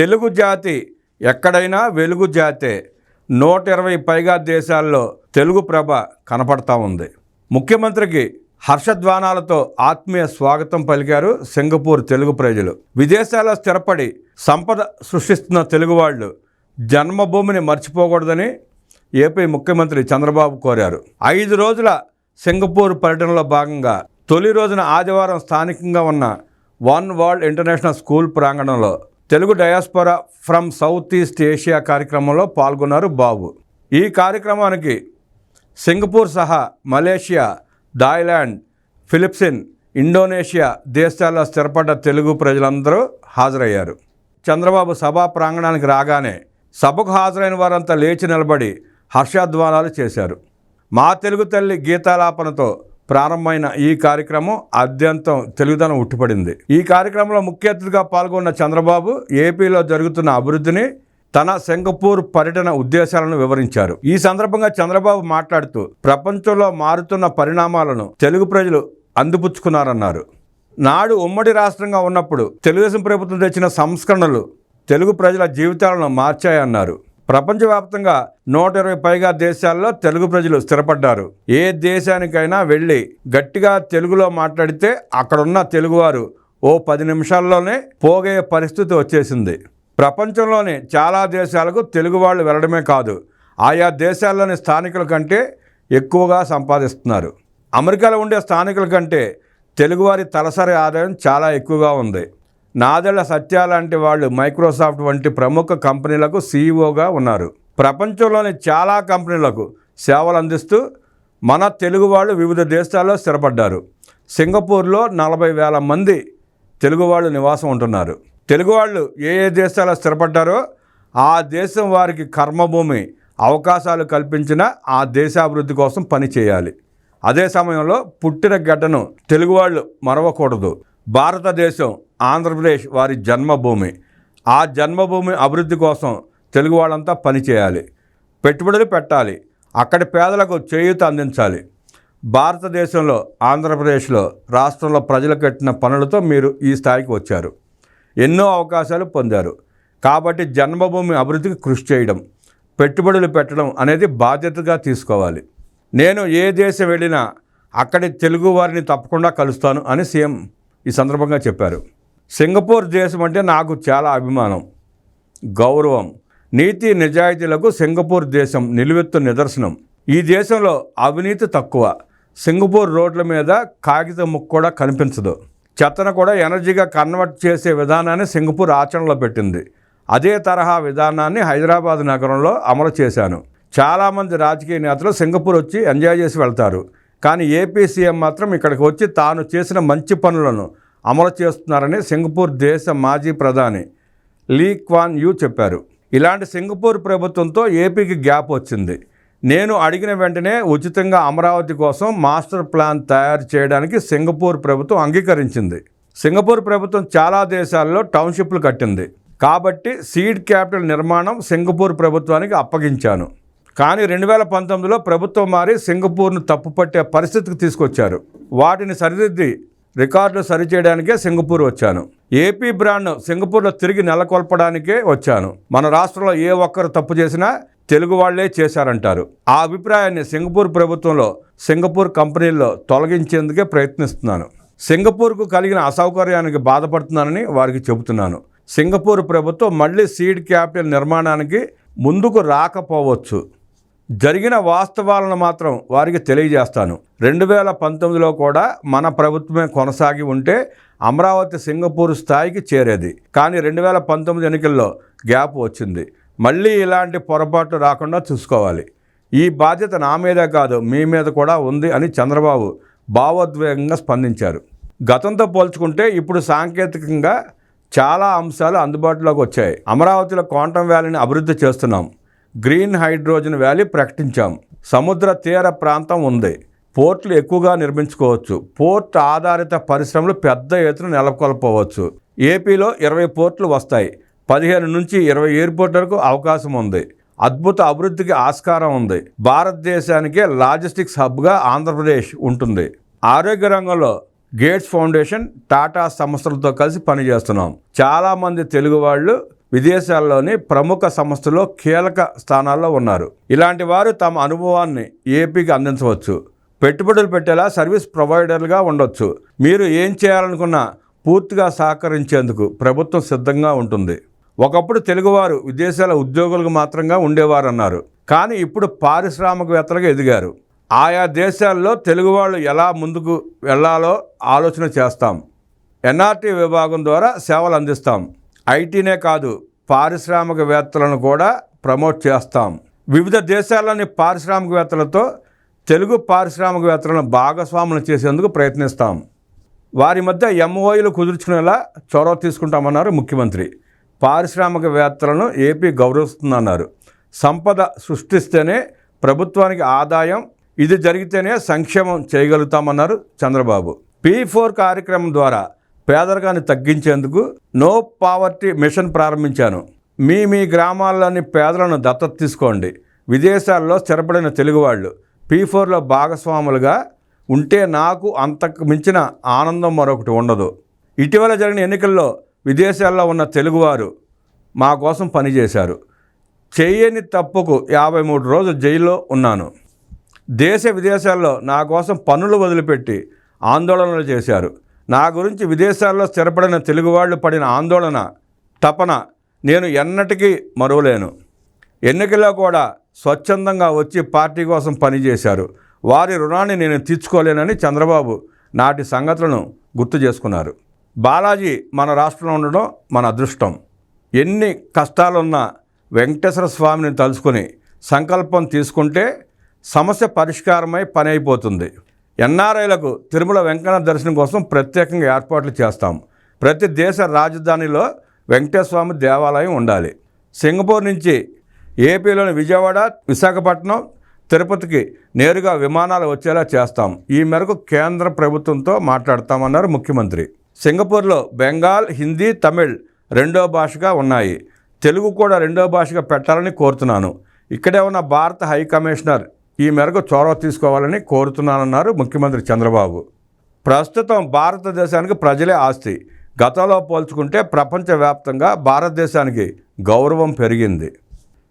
తెలుగు జాతి ఎక్కడైనా వెలుగు జాతే. నూట ఇరవై పైగా దేశాల్లో తెలుగు ప్రభ కనపడతా ఉంది. ముఖ్యమంత్రికి హర్షధ్వానాలతో ఆత్మీయ స్వాగతం పలికారు సింగపూర్ తెలుగు ప్రజలు. విదేశాల్లో స్థిరపడి సంపద సృష్టిస్తున్న తెలుగు వాళ్ళు జన్మభూమిని మర్చిపోకూడదని ఏపీ ముఖ్యమంత్రి చంద్రబాబు కోరారు. ఐదు రోజుల సింగపూర్ పర్యటనలో భాగంగా తొలి రోజున ఆదివారం స్థానికంగా ఉన్న వన్ వరల్డ్ ఇంటర్నేషనల్ స్కూల్ ప్రాంగణంలో Telugu diaspora from south east Asia కార్యక్రమంలో పాల్గొన్నారు బాబు. ఈ కార్యక్రమానికి సింగపూర్ సహా మలేషియా థాయిలాండ్ ఫిలిప్సిన్ ఇండోనేషియా దేశాల్లో స్థిరపడ్డ తెలుగు ప్రజలందరూ హాజరయ్యారు. చంద్రబాబు సభా ప్రాంగణానికి రాగానే సభకు హాజరైన వారంతా లేచి నిలబడి హర్షాధ్వానాలు చేశారు. మా తెలుగు తల్లి గీతాలాపనతో ప్రారంభమైన ఈ కార్యక్రమం అత్యంతం తెలుగుదనం ఉట్టిపడింది. ఈ కార్యక్రమంలో ముఖ్య అతిథిగా పాల్గొన్న చంద్రబాబు ఏపీలో జరుగుతున్న అభివృద్ధిని తన సింగపూర్ పర్యటన ఉద్దేశాలను వివరించారు. ఈ సందర్భంగా చంద్రబాబు మాట్లాడుతూ ప్రపంచంలో మారుతున్న పరిణామాలను తెలుగు ప్రజలు అందిపుచ్చుకున్నారన్నారు. నాడు ఉమ్మడి రాష్ట్రంగా ఉన్నప్పుడు తెలుగుదేశం ప్రభుత్వం తెచ్చిన సంస్కరణలు తెలుగు ప్రజల జీవితాలను మార్చాయన్నారు. ప్రపంచవ్యాప్తంగా నూట ఇరవై పైగా దేశాల్లో తెలుగు ప్రజలు స్థిరపడ్డారు. ఏ దేశానికైనా వెళ్ళి గట్టిగా తెలుగులో మాట్లాడితే అక్కడున్న తెలుగువారు ఓ పది నిమిషాల్లోనే పోగే పరిస్థితి వచ్చేసింది. ప్రపంచంలోని చాలా దేశాలకు తెలుగు వాళ్ళు వెళ్ళడమే కాదు ఆయా దేశాల్లోని స్థానికుల కంటే ఎక్కువగా సంపాదిస్తున్నారు. అమెరికాలో ఉండే స్థానికుల కంటే తెలుగువారి తలసరి ఆదాయం చాలా ఎక్కువగా ఉంది. నాదెళ్ళ సత్య లాంటి వాళ్ళు మైక్రోసాఫ్ట్ వంటి ప్రముఖ కంపెనీలకు సీఈఓగా ఉన్నారు. ప్రపంచంలోని చాలా కంపెనీలకు సేవలు అందిస్తూ మన తెలుగు వాళ్ళు వివిధ దేశాల్లో స్థిరపడ్డారు. సింగపూర్లో నలభై వేల మంది తెలుగు వాళ్ళు నివాసం ఉంటున్నారు. తెలుగు వాళ్ళు ఏ ఏ దేశాల్లో స్థిరపడ్డారో ఆ దేశం వారికి కర్మభూమి అవకాశాలు కల్పించిన ఆ దేశాభివృద్ధి కోసం పనిచేయాలి. అదే సమయంలో పుట్టిన గడ్డను తెలుగు వాళ్ళు మరవకూడదు. భారతదేశం ఆంధ్రప్రదేశ్ వారి జన్మభూమి. ఆ జన్మభూమి అభివృద్ధి కోసం తెలుగు వాళ్ళంతా పనిచేయాలి పెట్టుబడులు పెట్టాలి. అక్కడి పేదలకు చేయూత అందించాలి. భారతదేశంలో ఆంధ్రప్రదేశ్లో రాష్ట్రంలో ప్రజలు కట్టిన పనులతో మీరు ఈ స్థాయికి వచ్చారు. ఎన్నో అవకాశాలు పొందారు. కాబట్టి జన్మభూమి అభివృద్ధికి కృషి చేయడం పెట్టుబడులు పెట్టడం అనేది బాధ్యతగా తీసుకోవాలి. నేను ఏ దేశం వెళ్ళినా అక్కడి తెలుగు వారిని తప్పకుండా కలుస్తాను అని సీఎం ఈ సందర్భంగా చెప్పారు. సింగపూర్ దేశం అంటే నాకు చాలా అభిమానం గౌరవం నీతి నిజాయితీలకు సింగపూర్ దేశం నిలువెత్తు నిదర్శనం. ఈ దేశంలో అవినీతి తక్కువ సింగపూర్ రోడ్ల మీద కాగితం ముక్కు కూడా కనిపించదు. చెత్తను కూడా ఎనర్జీగా కన్వర్ట్ చేసే విధానాన్ని సింగపూర్ ఆచరణలో పెట్టింది. అదే తరహా విధానాన్ని హైదరాబాద్ నగరంలో అమలు చేశాను. చాలామంది రాజకీయ నేతలు సింగపూర్ వచ్చి ఎంజాయ్ చేసి వెళ్తారు. కానీ ఏపీ సీఎం మాత్రం ఇక్కడికి వచ్చి తాను చేసిన మంచి పనులను అమలు చేస్తున్నారని సింగపూర్ దేశ మాజీ ప్రధాని లీ క్వాన్ యూ చెప్పారు. ఇలాంటి సింగపూర్ ప్రభుత్వంతో ఏపీకి గ్యాప్ వచ్చింది. నేను అడిగిన వెంటనే ఉచితంగా అమరావతి కోసం మాస్టర్ ప్లాన్ తయారు చేయడానికి సింగపూర్ ప్రభుత్వం అంగీకరించింది. సింగపూర్ ప్రభుత్వం చాలా దేశాల్లో టౌన్షిప్లు కట్టింది. కాబట్టి సీడ్ క్యాపిటల్ నిర్మాణం సింగపూర్ ప్రభుత్వానికి అప్పగించాను. కానీ రెండు వేల పంతొమ్మిదిలో ప్రభుత్వం మారి సింగపూర్ను తప్పుపట్టే పరిస్థితికి తీసుకొచ్చారు. వాటిని సరిదిద్ది రికార్డులు సరిచేయడానికే సింగపూర్ వచ్చాను. ఏపీ బ్రాండ్ను సింగపూర్లో తిరిగి నెలకొల్పడానికే వచ్చాను. మన రాష్ట్రంలో ఏ ఒక్కరు తప్పు చేసినా తెలుగు వాళ్ళే చేశారంటారు. ఆ అభిప్రాయాన్ని సింగపూర్ ప్రభుత్వంలో సింగపూర్ కంపెనీల్లో తొలగించేందుకే ప్రయత్నిస్తున్నాను. సింగపూర్కు కలిగిన అసౌకర్యానికి బాధపడుతున్నానని వారికి చెబుతున్నాను. సింగపూర్ ప్రభుత్వం మళ్ళీ సీడ్ క్యాపిటల్ నిర్మాణానికి ముందుకు రాకపోవచ్చు. జరిగిన వాస్తవాలను మాత్రం వారికి తెలియజేస్తాను. రెండు వేల పంతొమ్మిదిలో కూడా మన ప్రభుత్వమే కొనసాగి ఉంటే అమరావతి సింగపూర్ స్థాయికి చేరేది. కానీ రెండు వేల పంతొమ్మిది ఎన్నికల్లో గ్యాప్ వచ్చింది. మళ్ళీ ఇలాంటి పొరపాటు రాకుండా చూసుకోవాలి. ఈ బాధ్యత నా మీదే కాదు మీ మీద కూడా ఉంది అని చంద్రబాబు భావోద్వేగంగా స్పందించారు. గతంతో పోల్చుకుంటే ఇప్పుడు సాంకేతికంగా చాలా అంశాలు అందుబాటులోకి వచ్చాయి. అమరావతిలో క్వాంటం వ్యాలీని అభివృద్ధి చేస్తున్నాం. గ్రీన్ హైడ్రోజన్ వ్యాలీ ప్రకటించాం. సముద్ర తీర ప్రాంతం ఉంది. పోర్ట్లు ఎక్కువగా నిర్మించుకోవచ్చు. పోర్ట్ ఆధారిత పరిశ్రమలు పెద్ద ఎత్తున నెలకొల్పవచ్చు. ఏపీలో ఇరవై పోర్ట్లు వస్తాయి. పదిహేను నుంచి ఇరవై ఎయిర్పోర్ట్ వరకు అవకాశం ఉంది. అద్భుత అభివృద్ధికి ఆస్కారం ఉంది. భారతదేశానికే లాజిస్టిక్స్ హబ్గా ఆంధ్రప్రదేశ్ ఉంటుంది. ఆరోగ్య రంగంలో గేట్స్ ఫౌండేషన్ టాటా సంస్థలతో కలిసి పనిచేస్తున్నాం. చాలామంది తెలుగు వాళ్ళు విదేశాల్లోని ప్రముఖ సంస్థలో కీలక స్థానాల్లో ఉన్నారు. ఇలాంటి వారు తమ అనుభవాన్ని ఏపీకి అందించవచ్చు. పెట్టుబడులు పెట్టేలా సర్వీస్ ప్రొవైడర్లుగా ఉండొచ్చు. మీరు ఏం చేయాలనుకున్నా పూర్తిగా సహకరించేందుకు ప్రభుత్వం సిద్ధంగా ఉంటుంది. ఒకప్పుడు తెలుగువారు విదేశాల ఉద్యోగులకు మాత్రంగా ఉండేవారన్నారు. కానీ ఇప్పుడు పారిశ్రామికవేత్తలుగా ఎదిగారు. ఆయా దేశాల్లో తెలుగు వాళ్ళు ఎలా ముందుకు వెళ్ళాలో ఆలోచన చేస్తాం. ఎన్ఆర్టీ విభాగం ద్వారా సేవలు అందిస్తాం. ఐటీనే కాదు పారిశ్రామికవేత్తలను కూడా ప్రమోట్ చేస్తాం. వివిధ దేశాల్లోని పారిశ్రామికవేత్తలతో తెలుగు పారిశ్రామికవేత్తలను భాగస్వాములు చేసేందుకు ప్రయత్నిస్తాం. వారి మధ్య ఎంఓఐలు కుదుర్చుకునేలా చొరవ తీసుకుంటామన్నారు ముఖ్యమంత్రి. పారిశ్రామికవేత్తలను ఏపీ గౌరవిస్తుందన్నారు. సంపద సృష్టిస్తేనే ప్రభుత్వానికి ఆదాయం ఇది జరిగితేనే సంక్షేమం చేయగలుగుతామన్నారు చంద్రబాబు. పీ ఫోర్ కార్యక్రమం ద్వారా పేదరికాన్ని తగ్గించేందుకు నో పావర్టీ మిషన్ ప్రారంభించాను. మీ మీ గ్రామాల్లోని పేదలను దత్తత తీసుకోండి. విదేశాల్లో స్థిరపడిన తెలుగువాళ్ళు పీ ఫోర్లో భాగస్వాములుగా ఉంటే నాకు అంతకు మించిన ఆనందం మరొకటి ఉండదు. ఇటీవల జరిగిన ఎన్నికల్లో విదేశాల్లో ఉన్న తెలుగువారు మా కోసం పనిచేశారు. చేయని తప్పుకు యాభై మూడు రోజులు జైల్లో ఉన్నాను. దేశ విదేశాల్లో నా కోసం పనులు వదిలిపెట్టి ఆందోళనలు చేశారు. నా గురించి విదేశాల్లో స్థిరపడిన తెలుగువాళ్ళు పడిన ఆందోళన తపన నేను ఎన్నటికీ మరువలేను. ఎన్నికల్లో కూడా స్వచ్ఛందంగా వచ్చి పార్టీ కోసం పనిచేశారు. వారి రుణాన్ని నేను తీర్చుకోలేనని చంద్రబాబు నాటి సంగతులను గుర్తు చేసుకున్నారు. బాలాజీ మన రాష్ట్రంలో ఉండడం మన అదృష్టం. ఎన్ని కష్టాలున్నా వెంకటేశ్వర స్వామిని తలుచుకొని సంకల్పం తీసుకుంటే సమస్య పరిష్కారమై పని అయిపోతుంది. ఎన్ఆర్ఐలకు తిరుమల వెంకన్న దర్శనం కోసం ప్రత్యేకంగా ఏర్పాట్లు చేస్తాం. ప్రతి దేశ రాజధానిలో వెంకటేశ్వర దేవాలయం ఉండాలి. సింగపూర్ నుంచి ఏపీలోని విజయవాడ విశాఖపట్నం తిరుపతికి నేరుగా విమానాలు వచ్చేలా చేస్తాం. ఈ మేరకు కేంద్ర ప్రభుత్వంతో మాట్లాడతామన్నారు ముఖ్యమంత్రి. సింగపూర్లో బెంగాల్ హిందీ తమిళ్ రెండో భాషగా ఉన్నాయి. తెలుగు కూడా రెండో భాషగా పెట్టాలని కోరుతున్నాను. ఇక్కడే ఉన్న భారత హై కమిషనర్ ఈ మేరకు చొరవ తీసుకోవాలని కోరుతున్నానన్నారు ముఖ్యమంత్రి చంద్రబాబు. ప్రస్తుతం భారతదేశానికి ప్రజలే ఆస్తి. గతంలో పోల్చుకుంటే ప్రపంచవ్యాప్తంగా భారతదేశానికి గౌరవం పెరిగింది.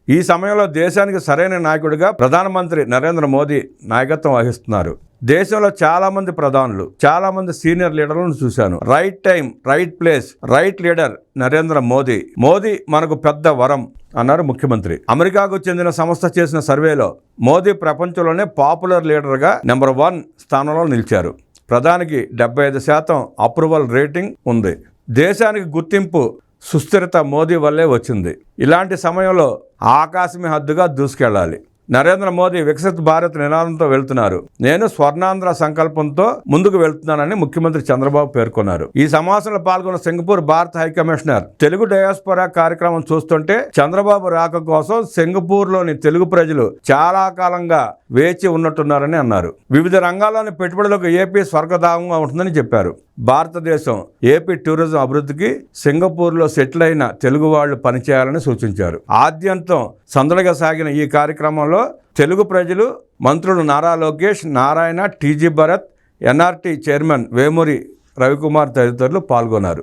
ఈ సమయంలో దేశానికి సరైన నాయకుడిగా ప్రధానమంత్రి నరేంద్ర మోదీ నాయకత్వం వహిస్తున్నారు. దేశంలో చాలామంది ప్రధానులు చాలామంది సీనియర్ లీడర్లను చూశాను. Right time right place right leader Narendra Modi. Modi మనకు పెద్ద వరం. అన్నారు ముఖ్యమంత్రి. అమెరికాకు చెందిన సంస్థ చేసిన సర్వేలో మోదీ ప్రపంచంలోనే పాపులర్ లీడర్గా నెంబర్ వన్ స్థానంలో నిలిచారు. ప్రధానికి డెబ్బై ఐదు శాతం అప్రూవల్ రేటింగ్ ఉంది. దేశానికి గుర్తింపు సుస్థిరత మోదీ వల్లే వచ్చింది. ఇలాంటి సమయంలో ఆకాశమే హద్దుగా దూసుకెళ్ళాలి. నరేంద్ర మోదీ వికసిత్ భారత్ నినాదంతో వెళ్తున్నారు. నేను స్వర్ణాంధ్ర సంకల్పంతో ముందుకు వెళ్తున్నానని ముఖ్యమంత్రి చంద్రబాబు పేర్కొన్నారు. ఈ సమావేశంలో పాల్గొన్న సింగపూర్ భారత హైకమిషనర్ తెలుగు డయాస్పొరా కార్యక్రమం చూస్తుంటే చంద్రబాబు రాక కోసం సింగపూర్లోని తెలుగు ప్రజలు చాలా కాలంగా వేచి ఉన్నట్టున్నారని అన్నారు. వివిధ రంగాల్లోని పెట్టుబడులకు ఏపీ స్వర్గధామంగా ఉంటుందని చెప్పారు. భారతదేశం ఏపీ టూరిజం అభివృద్ధికి సింగపూర్లో సెటిల్ అయిన తెలుగు వాళ్ళు పనిచేయాలని సూచించారు. ఆద్యంతం సందడిగా సాగిన ఈ కార్యక్రమంలో తెలుగు ప్రజలు మంత్రులు Nara Lokesh Narayana TG Bharat NRT chairman Vemuri Ravikumar తదితరులు పాల్గొన్నారు.